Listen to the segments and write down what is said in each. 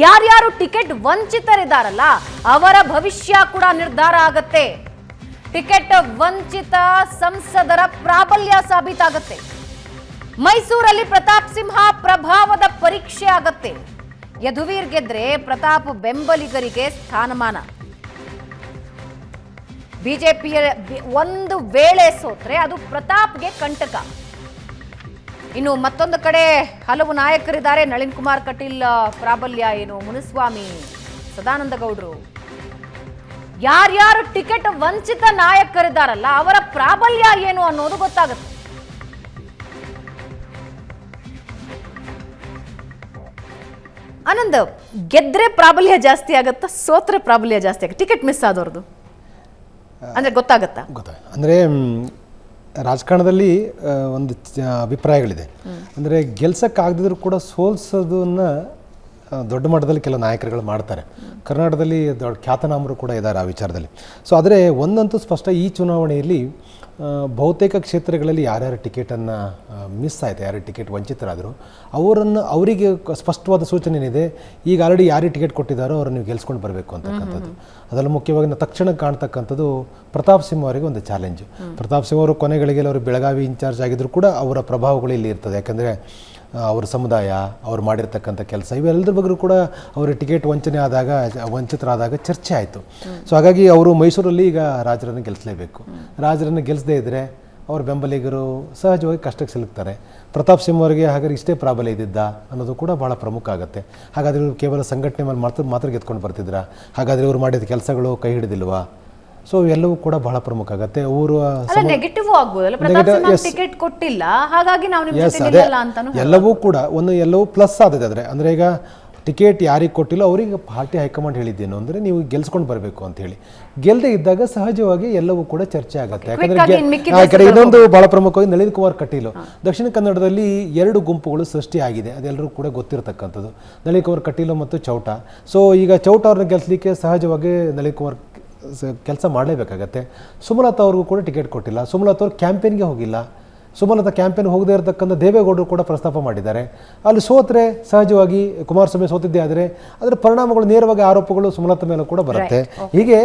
ಯಾರ್ಯಾರು ಟಿಕೆಟ್ ವಂಚಿತರಿದ್ದಾರಲ್ಲ ಅವರ ಭವಿಷ್ಯ ಕೂಡ ನಿರ್ಧಾರ ಆಗತ್ತೆ. ಟಿಕೆಟ್ ವಂಚಿತ ಸಂಸದರ ಪ್ರಾಬಲ್ಯ ಸಾಬೀತಾಗತ್ತೆ. ಮೈಸೂರಲ್ಲಿ ಪ್ರತಾಪ್ ಸಿಂಹ ಪ್ರಭಾವದ ಪರೀಕ್ಷೆ ಆಗತ್ತೆ. ಯದುವೀರ್ ಗೆದ್ರೆ ಪ್ರತಾಪ್ ಬೆಂಬಲಿಗರಿಗೆ ಸ್ಥಾನಮಾನ. ಬಿಜೆಪಿಯ ಒಂದು ವೇಳೆ ಸೋತ್ರೆ ಅದು ಪ್ರತಾಪ್ಗೆ ಕಂಟಕ. ಇನ್ನು ಮತ್ತೊಂದು ಕಡೆ ಹಲವು ನಾಯಕರಿದ್ದಾರೆ. ನಳಿನ್ ಕುಮಾರ್ ಕಟೀಲ್ ಪ್ರಾಬಲ್ಯ ಏನು? ಮುನಿಸ್ವಾಮಿ ಸದಾನಂದ ಗೌಡರು. ಯಾರ್ಯಾರು ಟಿಕೆಟ್ ವಂಚಿತ ನಾಯಕರಿದ್ದಾರಲ್ಲ ಅವರ ಪ್ರಾಬಲ್ಯ ಏನು ಅನ್ನೋದು ಗೊತ್ತಾಗುತ್ತೆ. ಆನಂದ್ ಗೆದ್ರೆ ಪ್ರಾಬಲ್ಯ ಜಾಸ್ತಿ ಆಗತ್ತಾ ಸೋತ್ರೆ ಪ್ರಾಬಲ್ಯ ಜಾಸ್ತಿ ಆಗುತ್ತೆ? ಟಿಕೆಟ್ ಮಿಸ್ ಆದವ್ರದ್ದು ಅಂದ್ರೆ ಗೊತ್ತಾಗತ್ತಾ? ಗೊತ್ತಾಯ್ತು. ಅಂದರೆ ರಾಜಕಾರಣದಲ್ಲಿ ಒಂದು ಚ- ಅಭಿಪ್ರಾಯಗಳಿದೆ. ಅಂದರೆ ಗೆಲ್ಸಕ್ಕಾಗದಿದ್ರು ಕೂಡ ಸೋಲ್ಸೋದನ್ನ ದೊಡ್ಡ ಮಟ್ಟದಲ್ಲಿ ಕೆಲವು ನಾಯಕರುಗಳು ಮಾಡ್ತಾರೆ. ಕರ್ನಾಟಕದಲ್ಲಿ ದೊಡ್ಡ ಖ್ಯಾತನಾಮರು ಕೂಡ ಇದ್ದಾರೆ ಆ ವಿಚಾರದಲ್ಲಿ. ಸೊ ಆದರೆ ಒಂದಂತೂ ಸ್ಪಷ್ಟ ಈ ಚುನಾವಣೆಯಲ್ಲಿ ಬಹುತೇಕ ಕ್ಷೇತ್ರಗಳಲ್ಲಿ ಯಾರ್ಯಾರು ಟಿಕೆಟನ್ನು ಮಿಸ್ ಆಯಿತು ಯಾರು ಟಿಕೆಟ್ ವಂಚಿತರಾದರು ಅವರನ್ನು ಅವರಿಗೆ ಸ್ಪಷ್ಟವಾದ ಸೂಚನೆ ಏನಿದೆ ಈಗ ಆಲ್ರೆಡಿ ಯಾರಿಗೆ ಟಿಕೆಟ್ ಕೊಟ್ಟಿದ್ದಾರೋ ಅವ್ರನ್ನ ನೀವು ಗೆಲ್ಸ್ಕೊಂಡು ಬರಬೇಕು ಅಂತಕ್ಕಂಥದ್ದು. ಅದರಲ್ಲಿ ಮುಖ್ಯವಾಗಿ ನಾವು ತಕ್ಷಣ ಕಾಣ್ತಕ್ಕಂಥದ್ದು ಪ್ರತಾಪ್ ಸಿಂಹ ಅವರಿಗೆ ಒಂದು ಚಾಲೆಂಜ್ ಪ್ರತಾಪ್ ಸಿಂಹ ಅವರು ಕೊನೆಗಳಿಗೆ ಅವರು ಬೆಳಗಾವಿ ಇನ್ಚಾರ್ಜ್ ಆಗಿದ್ದರೂ ಕೂಡ ಅವರ ಪ್ರಭಾವಗಳು ಇಲ್ಲಿ ಇರ್ತದೆ. ಯಾಕಂದರೆ ಅವ್ರ ಸಮುದಾಯ ಅವ್ರು ಮಾಡಿರ್ತಕ್ಕಂಥ ಕೆಲಸ ಇವೆಲ್ಲದ್ರ ಬಗ್ಗೆ ಕೂಡ ಅವರ ಟಿಕೆಟ್ ವಂಚನೆ ಆದಾಗ ವಂಚಿತರಾದಾಗ ಚರ್ಚೆ ಆಯಿತು. ಸೊ ಹಾಗಾಗಿ ಅವರು ಮೈಸೂರಲ್ಲಿ ಈಗ ರಾಜರನ್ನು ಗೆಲ್ಲಿಸಲೇಬೇಕು ರಾಜರನ್ನು ಗೆಲ್ಲಿಸದೇ ಇದ್ದರೆ ಅವ್ರ ಬೆಂಬಲಿಗರು ಸಹಜವಾಗಿ ಕಷ್ಟಕ್ಕೆ ಸಿಲುಕ್ತಾರೆ. ಪ್ರತಾಪ್ ಸಿಂಹ ಅವರಿಗೆ ಹಾಗಾದ್ರೆ ಇಷ್ಟೇ ಪ್ರಾಬಲ್ಯ ಇದ್ದಿದ್ದ ಅನ್ನೋದು ಕೂಡ ಭಾಳ ಪ್ರಮುಖ ಆಗುತ್ತೆ. ಹಾಗಾದರೆ ಇವರು ಕೇವಲ ಸಂಘಟನೆ ಮೇಲೆ ಮಾತ್ರ ಮಾತ್ರ ಗೆದ್ಕೊಂಡು ಬರ್ತಿದ್ರ? ಹಾಗಾದರೆ ಇವರು ಮಾಡಿದ ಕೆಲಸಗಳು ಕೈ ಹಿಡಿದಿಲ್ವಾ? ಸೊ ಎಲ್ಲವೂ ಕೂಡ ಬಹಳ ಪ್ರಮುಖ ಆಗುತ್ತೆ. ಅವರು ಅಲ್ಲ ನೆಗೆಟಿವ್ ಆಗ್ಬೋದಲ್ಲ. Prathap Negative, Simha yes. Ticket ಕೊಟ್ಟಿಲ್ಲ. ಹಾಗಾಗಿ ನಾವು ನಿಮ್ ಎಸ್ ಜೊತೆ ಅದೇ. ನಿಲ್ಲಲ್ಲ ಅಂತಾನು ಎಲ್ಲವೂ ಕೂಡ ಒಂದು ಎಲ್ಲವೂ ಪ್ಲಸ್ ಆದದೆ ಆದರೆ. ಅಂದರೆ ಈಗ ಟಿಕೆಟ್ ಯಾರಿಗೆ ಕೊಟ್ಟಿಲ್ಲ ಅವರಿಗೆ ಪಾರ್ಟಿ ಹೈಕಮಾಂಡ್ ಹೇಳಿದ್ದೇನು ಅಂದರೆ ನೀವು ಗೆಲ್ಸ್ಕೊಂಡು ಬರಬೇಕು ಅಂತ ಹೇಳಿ. ಗೆಲ್ಲದೆ ಇದ್ದಾಗ ಸಹಜವಾಗಿ ಎಲ್ಲವೂ ಕೂಡ ಚರ್ಚೆ ಆಗುತ್ತೆ. ಯಾಕಂದ್ರೆ ಆಗಿ ಗೆ- ಇನ್ನು ಮಿಕ್ಕಿದ ಆ ಕಡೆ ಇನ್ನೊಂದು ಬಹಳ ಪ್ರಮುಖವಾಗಿ ನಳಿನ್ ಕುಮಾರ್ ಕಟೀಲು. ದಕ್ಷಿಣ ಕನ್ನಡದಲ್ಲಿ ಎರಡು ಗುಂಪುಗಳು ಸೃಷ್ಟಿಯಾಗಿದೆ ಅದೆಲ್ಲರೂ ಕೂಡ ಗೊತ್ತಿರತಕ್ಕಂಥದ್ದು. ನಳಿನ್ ಕುಮಾರ್ ಕಟೀಲು ಮತ್ತು ಚೌಟ. ಸೊ ಈಗ ಚೌಟ ಅವ್ರನ್ನ ಗೆಲ್ಸಲಿಕ್ಕೆ ಸಹಜವಾಗಿ ನಳಿನ್ ಕುಮಾರ್ ಕೆಲಸ ಮಾಡಲೇಬೇಕಾಗತ್ತೆ. ಸುಮಲತಾ ಅವ್ರಿಗೂ ಕೂಡ ಟಿಕೆಟ್ ಕೊಟ್ಟಿಲ್ಲ. ಸುಮಲತಾ ಅವ್ರು ಕ್ಯಾಂಪೇನ್ಗೆ ಹೋಗಿಲ್ಲ. ಸುಮಲತಾ ಕ್ಯಾಂಪೇನ್ ಹೋಗದೇ ಇರತಕ್ಕಂಥ ದೇವೇಗೌಡರು ಕೂಡ ಪ್ರಸ್ತಾಪ ಮಾಡಿದ್ದಾರೆ. ಅಲ್ಲಿ ಸೋತ್ರೆ ಸಹಜವಾಗಿ ಕುಮಾರಸ್ವಾಮಿ ಸೋತಿದ್ದೇ ಆದರೆ ಅದರ ಪರಿಣಾಮಗಳು ನೇರವಾಗಿ ಆರೋಪಗಳು ಸುಮಲತಾ ಮೇಲೂ ಕೂಡ ಬರುತ್ತೆ. ಹೀಗೆ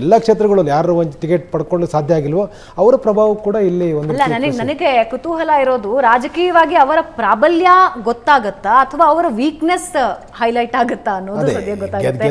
ಎಲ್ಲ ಕ್ಷೇತ್ರಗಳಲ್ಲಿ ಯಾರು ಒಂದು ಟಿಕೆಟ್ ಪಡ್ಕೊಳ್ಳಲು ಸಾಧ್ಯ ಆಗಿಲ್ವೋ ಅವರ ಪ್ರಭಾವ ಕೂಡ ಇಲ್ಲಿ ಒಂದು ನನಗೆ ನನಗೆ ಕುತೂಹಲ ಇರೋದು ರಾಜಕೀಯವಾಗಿ ಅವರ ಪ್ರಾಬಲ್ಯ ಗೊತ್ತಾಗತ್ತಾ ಅಥವಾ ಅವರ ವೀಕ್ನೆಸ್ ಹೈಲೈಟ್ ಆಗುತ್ತಾ ಅನ್ನೋದು ಗೊತ್ತಾಗುತ್ತೆ.